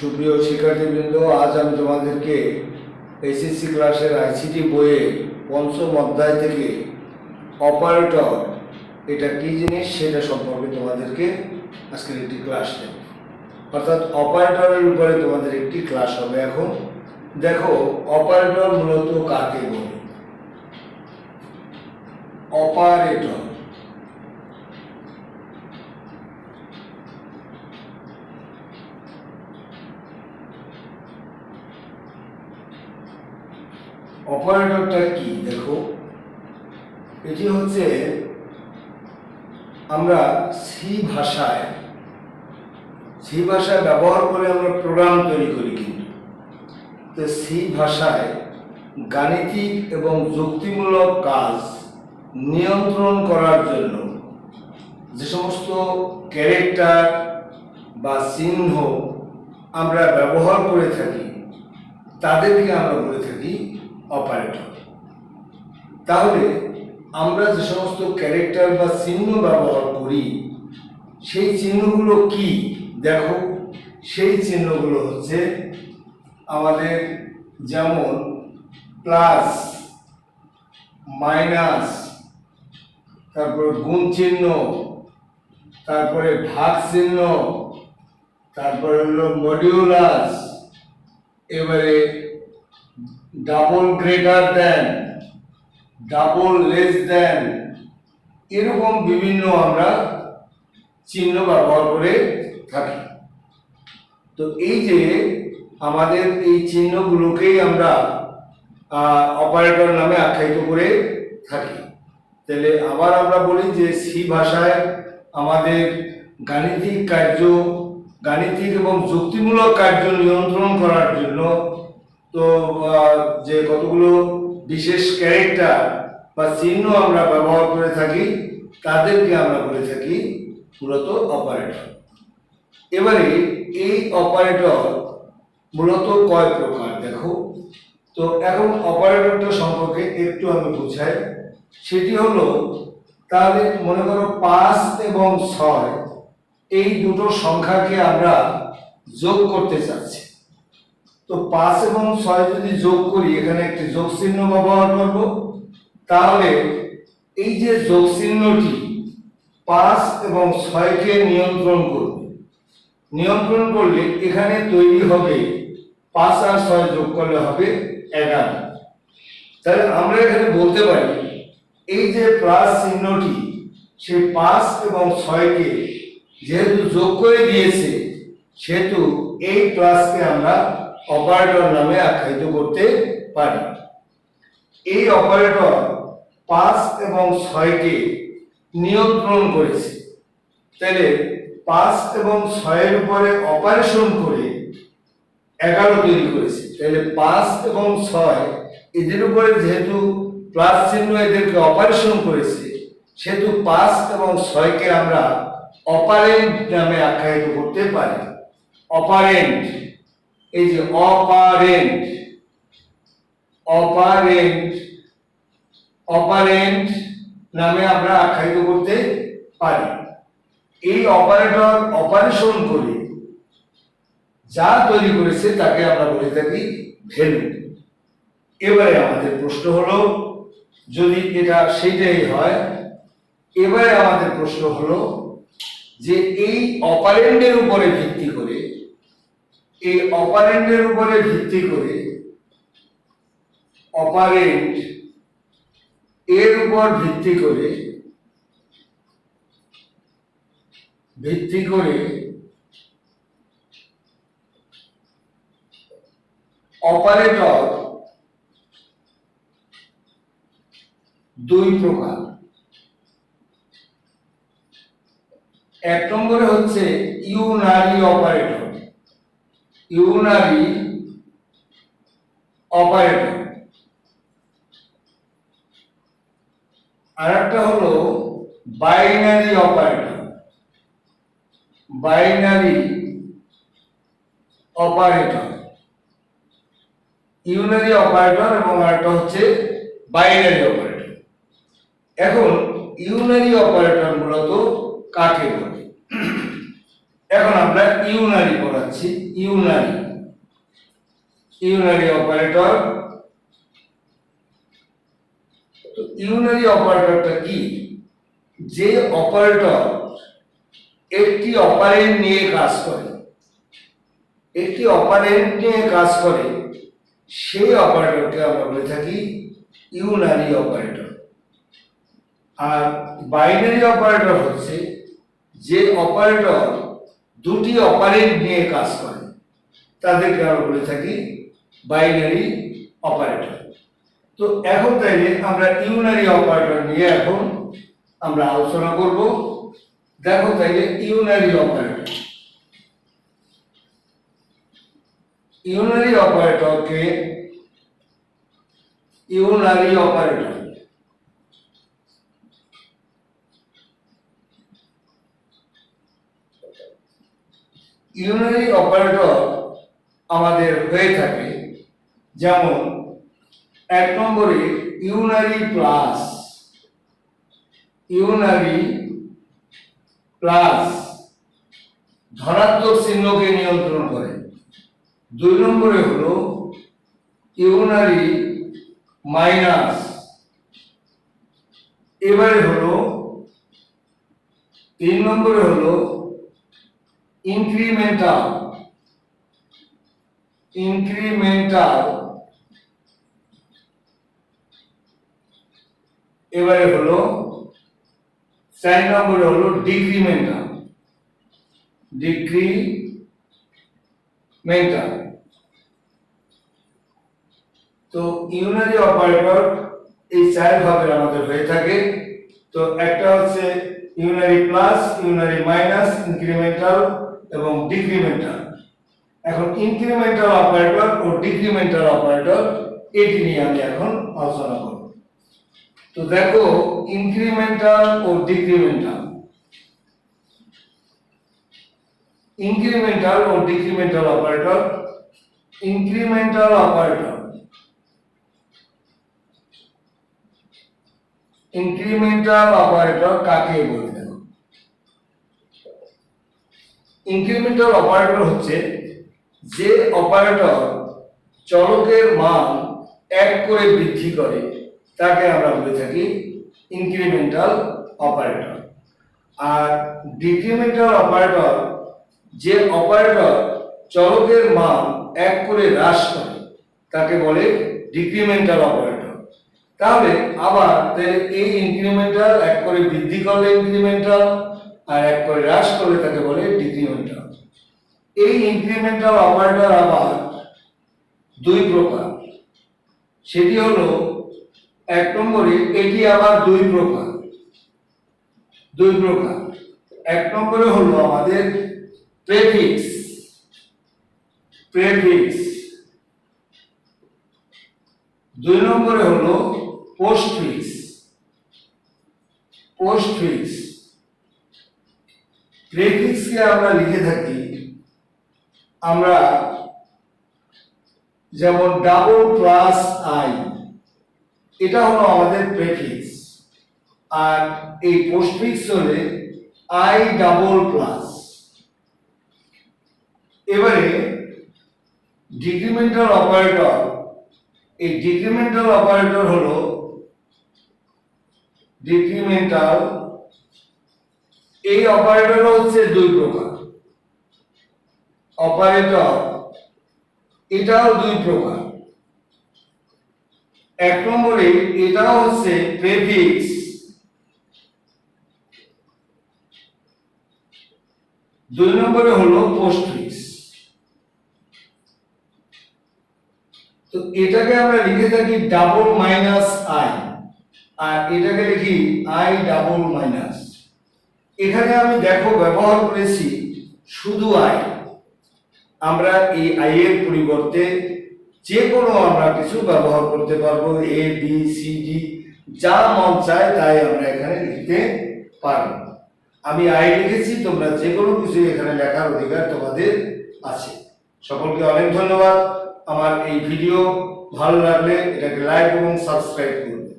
সুপ্রিয় শিক্ষার্থীবৃন্দ, আজ আমি তোমাদেরকে এসএসসি ক্লাসের আইসিটি বইয়ে পঞ্চম অধ্যায় থেকে অপারেটর এটা কী জিনিস সেটা সম্পর্কে তোমাদেরকে আজকের একটি ক্লাস নেব অর্থাৎ অপারেটরের উপরে তোমাদের একটি ক্লাস হবে এখন। দেখো অপারেটর মূলত কাকে বলে? অপারেটর অপারেটরটা কি? দেখো, এটি হচ্ছে আমরা সি ভাষায় সি ভাষায় ব্যবহার করে আমরা প্রোগ্রাম তৈরি করি কিন্তু। তো সি ভাষায় গাণিতিক এবং যুক্তিমূলক কাজ নিয়ন্ত্রণ করার জন্য যে সমস্ত ক্যারেক্টার বা চিহ্ন আমরা ব্যবহার করে থাকি, তাদেরকে আমরা বলে থাকি অপারেটর। তাহলে আমরা যে সমস্ত ক্যারেক্টার বা চিহ্ন ব্যবহার করি, সেই চিহ্নগুলো কি? দেখো, সেই চিহ্নগুলো হচ্ছে আমাদের যেমন প্লাস, মাইনাস, তারপরে গুণ চিহ্ন, তারপরে ভাগ চিহ্ন, তারপরে হলো মডিউলাস, এবারে double greater than double less than এরকম বিভিন্ন আমরা চিহ্ন ব্যবহার করে থাকি। তো এই যে আমাদের এই চিহ্নগুলোকেই আমরা অপারেটর নামে আখ্যায়িত করে থাকি। তাহলে আবার আমরা বলি যে সি ভাষায় আমাদের গাণিতিক কার্য, গাণিতিক এবং যুক্তিমূলক কার্য নিয়ন্ত্রণ করার জন্য তো যে কতগুলো বিশেষ ক্যারেক্টার বা চিহ্ন আমরা ব্যবহার করে থাকি, তাদেরকে আমরা বলে থাকি মূলত অপারেটর এবারে এই অপারেটর মূলত কয় প্রকার দেখো। তো এখন অপারেটরটা সম্পর্কে একটু আমি বুঝাই। সেটি হলো, তাহলে মনে করো পাঁচ এবং ছয়, এই দুটো সংখ্যাকে আমরা যোগ করতে চাচ্ছি। তো পাঁচ এবং ছয় যদি যোগ করি, এখানে একটি যোগ চিহ্ন ব্যবহার করব। তাহলে এই যে যোগ চিহ্নটি পাঁচ এবং ছয়কে নিয়ন্ত্রণ করবে। নিয়ন্ত্রণ করলে এখানে তৈরি হবে পাঁচ আর ছয় যোগ করলে হবে এগারো। তাহলে আমরা এখানে বলতে পারি, এই যে প্লাস চিহ্নটি, সে পাঁচ এবং ছয়কে যেহেতু যোগ করে দিয়েছে, সেহেতু এই প্লাসকে আমরা অপারেটর নামে আখ্যায়িত করতে পারি। এই অপারেটর পাঁচ এবং ছয়কে নিয়ন্ত্রণ করেছে। তাহলে পাঁচ এবং ছয়ের উপরে অপারেশন করে এগারো তৈরি করেছে। তাহলে পাঁচ এবং ছয় এদের উপরে যেহেতু প্লাস চিহ্ন এদেরকে অপারেশন করেছে, সেহেতু পাঁচ এবং ছয়কে আমরা অপারেন্ট নামে আখ্যায়িত করতে পারি। অপারেন্ট এই যে অপারেন্ট অপারেন্ট অপারেন্ট নামে আমরা আখ্যায়িত করতে পারি। এই অপারেটর অপারেশন করে যা তৈরি করেছে তাকে আমরা বলে থাকি ভ্যালু। এবারে আমাদের প্রশ্ন হলো, যদি এটা সেইটাই হয়, এবারে আমাদের প্রশ্ন হলো যে এই অপারেন্ডের উপরে ভিত্তি এই অপারেন্টের উপরে ভিত্তি করে অপারেন্ট এর উপর ভিত্তি করে ভিত্তি করে অপারেটর দুই প্রকার। এক নম্বরে হচ্ছে ইউনারি অপারেটর। ইউনারি অপারেটর আর একটা হলো binary operator binary operator unary operator এবং আরেকটা হচ্ছে বাইনারি অপারেটর এখন ইউনারি অপারেটর মূলত কাকে বলে এখন আমরা ইউনারি পড়াচ্ছি, ইউনারি। Unary operator. তো ইউনারি অপারেটরটা কি? যে অপারেটর একটি অপারেন্ট নিয়ে কাজ করে, একটি অপারেন্ট নিয়ে কাজ করে, সেই অপারেটরকে আমরা বলে থাকি ইউনারি অপারেটর। আর বাইনারি অপারেটর হচ্ছে যে অপারেটর দুটি অপারেন্ট নিয়ে কাজ করে তাদেরকে আমরা বলে থাকি বাইনারি অপারেটর তো এখন তাইলে আমরা ইউনারি অপারেটর নিয়ে এখন আমরা আলোচনা করব। দেখো তাইলে ইউনারি অপারেটর ইউনারি অপারেটরকে ইউনারি অপারেটর ইউনারি অপারেটর আমাদের হয়ে থাকে, যেমন এক নম্বরে ইউনারি প্লাস ইউনারি প্লাস ধনাত্মক চিহ্নকে নিয়ন্ত্রণ করে। দুই নম্বরে হলো ইউনারি মাইনাস, এবারে হলো তিন নম্বরে হলো ইনক্রিমেন্টাল ইনক্রিমেন্টাল এবারে হলো, চার নম্বরে হলো ডিক্রিমেন্টাল ডিক্রিমেন্টাল তো ইউনারি অপারেটর এই চার ভাবের আমাদের হয়ে থাকে। তো একটা হচ্ছে unary plus unary minus incremental এবং ডিক্রিমেন্টাল এখন ইনক্রিমেন্টাল অপারেটর ও ডিক্রিমেন্টাল অপারেটর এটি নিয়ে আমি এখন আলোচনা করব। তো দেখো ইনক্রিমেন্টাল ও ডিক্রিমেন্টাল ইনক্রিমেন্টাল ও decremental operator incremental operator incremental operator কাকে বলে দেখো ইনক্রিমেন্টাল অপারেটর হচ্ছে যে অপারেটর চলকের মান এক করে বৃদ্ধি করে, তাকে আমরা বলে থাকি ইনক্রিমেন্টাল অপারেটর আর ডিক্রিমেন্টাল অপারেটর যে অপারেটর চলকের মান এক করে হ্রাস করে, তাকে বলে ডিক্রিমেন্টাল অপারেটর তাহলে আবার এই ইনক্রিমেন্টাল এক করে বৃদ্ধি করলে ইনক্রিমেন্টাল আর এক করে হ্রাস করলে তাকে বলে ডিক্রিমেন্টাল। এই ইনক্রিমেন্টাল অপারেটর আবার দুই প্রকার। সেটি হলো, এক নম্বরে এটি আবার দুই প্রকার। দুই প্রকার। এক নম্বরে হলো আমাদের প্রেফিক্স প্রেফিক্স দুই নম্বরে হলো পোস্টফিক্স পোস্টফিক্স প্রেফিক্সকে আমরা লিখে থাকি, আমরা যেমন ডাবল প্লাস আই এটা হলো আমাদের প্রেফিক্স আর এই পোস্টফিক্স হলে আই ডাবল প্লাস এবারে ডিক্রিমেন্টাল অপারেটর এই ডিক্রিমেন্টাল অপারেটর হলো ডিক্রিমেন্টাল এই অপারেটর হচ্ছে দুই প্রকার। অপারেটর এটাও দুই প্রকার। এক নম্বরে এটাও হচ্ছে প্রেফিক্স দুই নম্বরে হলো পোস্টফিক্স তো এটাকে আমরা লিখে থাকি ডাবল মাইনাস আই আর এটাকে লিখি আই ডাবল মাইনাস এখানে আমি দেখো ব্যবহার করেছি শুধু আয় আমরা এই আয়ের পরিবর্তে যে কোনো আমরা কিছু ব্যবহার করতে পারব, এ, বি, সি ডি যা মন চায় তাই আমরা এখানে লিখতে পারব। আমি আই লিখেছি, তোমরা যে কোনো কিছু এখানে লেখার অধিকার তোমাদের আছে। সকলকে অনেক ধন্যবাদ। আমার এই ভিডিও ভালো লাগলে এটাকে লাইক এবং সাবস্ক্রাইব করবে।